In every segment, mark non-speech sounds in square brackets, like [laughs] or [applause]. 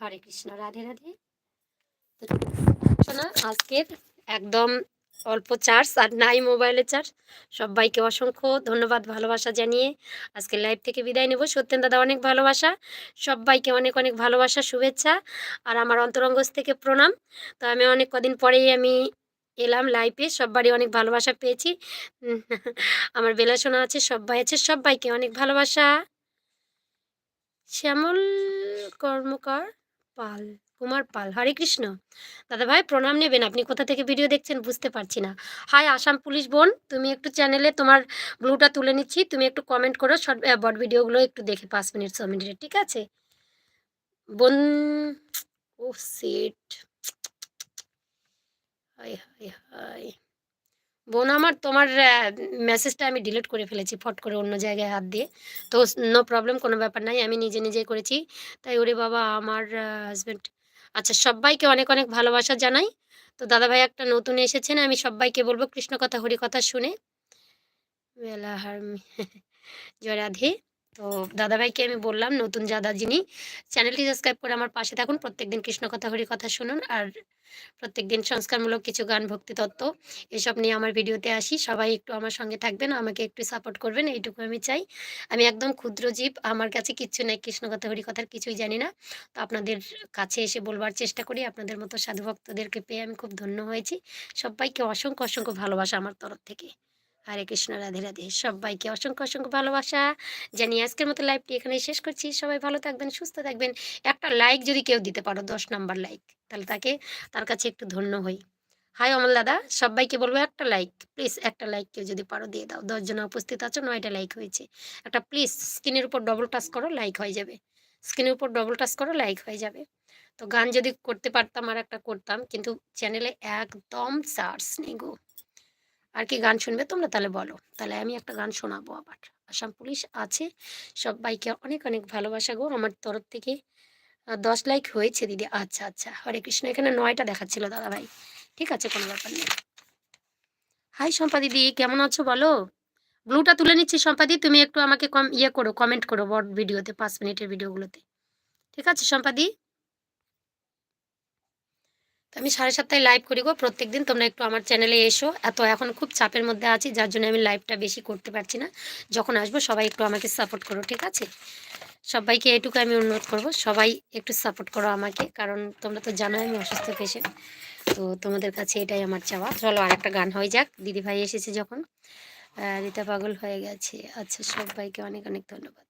হরে কৃষ্ণ, রাধে রাধে। শোনা, আজকের একদম অল্প চার্জ আর নাই মোবাইলের চার্জ। সবাইকে অসংখ্য ধন্যবাদ, ভালোবাসা জানিয়ে আজকে লাইভ থেকে বিদায় নেব। সত্যেন দাদা, অনেক ভালোবাসা। সবাইকে অনেক অনেক ভালোবাসা, শুভেচ্ছা আর আমার অন্তরঙ্গজ থেকে প্রণাম। তো আমি অনেক কদিন পরেই আমি এলাম লাইভে সবারই অনেক ভালোবাসা পেয়েছি। [laughs] আমার বেলাশোনা আছে সবাই আছে সবাইকে অনেক ভালোবাসা। শ্যামল কর্মকার পাল, কুমার পাল, হরে কৃষ্ণ। দাদা ভাই, প্রণাম নেবেন, আপনি কোথা থেকে ভিডিও দেখছেন বুঝতে পারছি না। হাই আসাম পুলিশ বোন, তুমি একটু চ্যানেলে তোমার ব্লুটা তুলে নিচ্ছি, তুমি একটু কমেন্ট করো শর্ট বট ভিডিওগুলো একটু দেখে, পাঁচ মিনিট ছ মিনিটের ঠিক আছে? বোন, ও সেট বোন আমার, তোমার মেসেজটা আমি ডিলিট করে ফেলেছি, ফট করে অন্য জায়গায় হাত দিয়ে। তো নো প্রবলেম কোনো ব্যাপার নাই, আমি নিজে নিজেই করেছি। তাই ওরে বাবা, আমার হাজব্যান্ড আচ্ছা সবাইকে অনেক অনেক ভালোবাসা জানাই। তো দাদাভাই একটা নতুন এসেছেন, আমি সবাইকে বলব কৃষ্ণ কথা, হরি কথা শুনে। বেলা হার জয় রাধে। তো দাদাভাইকে আমি বললাম, নতুন দাদা যিনি চ্যানেলটি সাবস্ক্রাইব করে আমার পাশে থাকুন। প্রত্যেকদিন কৃষ্ণ কথা, হরি কথা শুনুন। আর প্রত্যেকদিন সংস্কারমূলক কিছু গান, ভক্তি তত্ত্ব এসব নিয়ে আমার ভিডিওতে আসি। সবাই একটু আমার সঙ্গে থাকবেন, আমাকে একটু সাপোর্ট করবেন, এইটুকু আমি চাই। আমি একদম ক্ষুদ্র জীব, আমার কাছে কিচ্ছু নাই কৃষ্ণকথা হরিকথার হরি কথার কিছুই জানি না। তো আপনাদের কাছে এসে বলবার চেষ্টা করি, আপনাদের মতো সাধু ভক্তদেরকে পেয়ে আমি খুব ধন্য হয়েছি। সবাইকে অসংখ্য অসংখ্য ভালোবাসা আমার তরফ থেকে। হরে কৃষ্ণ, রাধে রাধে। সবাইকে অসংখ্য অসংখ্য ভালোবাসা। জানি আজকের মতো লাইভটি এখানে শেষ করছি। সবাই ভালো থাকবেন, সুস্থ থাকবেন। একটা লাইক যদি কেউ দিতে পারো, দশ নাম্বার লাইক, তাহলে তাকে, তার কাছে একটু ধন্য হই। হাই অমল দাদা, সবাইকে বলব একটা লাইক, প্লিজ একটা লাইক কেউ যদি পারো দিয়ে দাও। দশজনে উপস্থিত আছো, নয়টা লাইক হয়েছে। একটা প্লিজ স্ক্রিনের উপর ডবল টাচ করো, লাইক হয়ে যাবে। স্ক্রিনের উপর ডবল টাচ করো, লাইক হয়ে যাবে। তো গান যদি করতে পারতাম আর একটা করতাম, কিন্তু চ্যানেলে একদম চার্জ নেই গো। আর কি গান শুনবে তোমরা তাহলে বলো। তাহলে আমি একটা গান শোনাবো আবার। আসাম পুলিশ আছে, সবাইকে অনেক অনেক ভালোবাসা গো। আমার তরফ থেকে দশ লাইক হয়েছে দিদি। আচ্ছা আচ্ছা। হরে কৃষ্ণ, এখানে নয়টা দেখাচ্ছিল দাদা ভাই ঠিক আছে, কোনো ব্যাপার নেই। হাই শম্পা দিদি, কেমন আছো বলো? ব্লুটা তুলে নিচ্ছি শম্পাদি তুমি একটু আমাকে কম ইয়ে করো কমেন্ট করো বড় ভিডিওতে, পাঁচ মিনিটের ভিডিওগুলোতে। ঠিক আছে শম্পাদি তো আমি সাড়ে সাতটায় লাইভ করি গো প্রত্যেক দিন তোমরা একটু আমার চ্যানেলে এসো। এত এখন খুব চাপের মধ্যে আছি, যার জন্য আমি লাইভটা বেশি করতে পারছি না। যখন আসব সবাই একটু আমাকে সাপোর্ট করো, ঠিক আছে? সবাইকে এটুকু আমি অনুরোধ করব, সবাই একটু সাপোর্ট করো আমাকে, কারণ তোমরা তো জানো আমি অসুস্থ পেশেন্ট তো তোমাদের কাছে এটাই আমার চাওয়া। চলো আরেকটা গান হয়ে যাক, দিদি ভাই এসেছে যখন। রীতা পাগল হয়ে গেছে। আচ্ছা সবাইকে অনেক অনেক ধন্যবাদ।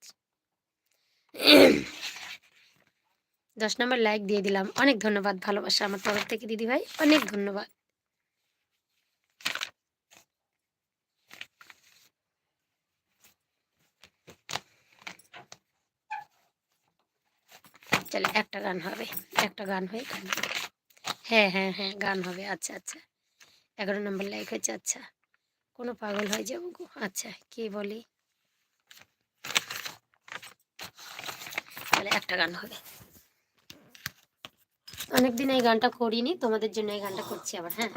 দশ নম্বর লাইক দিয়ে দিলাম। অনেক ধন্যবাদ, ভালোবাসা আমার তরফ থেকে দিদি ভাই অনেক ধন্যবাদ। চলে একটা গান হবে, একটা গান হয়ে গান হ্যাঁ হ্যাঁ হ্যাঁ গান হবে। আচ্ছা আচ্ছা। এগারো নম্বর লাইক হয়েছে আচ্ছা। কোনো পাগল হয়ে যাব গো? আচ্ছা কে বলি? তাহলে একটা গান হবে। অনেকদিন এই গানটা করিনি তোমাদের জন্য এই গানটা করছি আবার হ্যাঁ।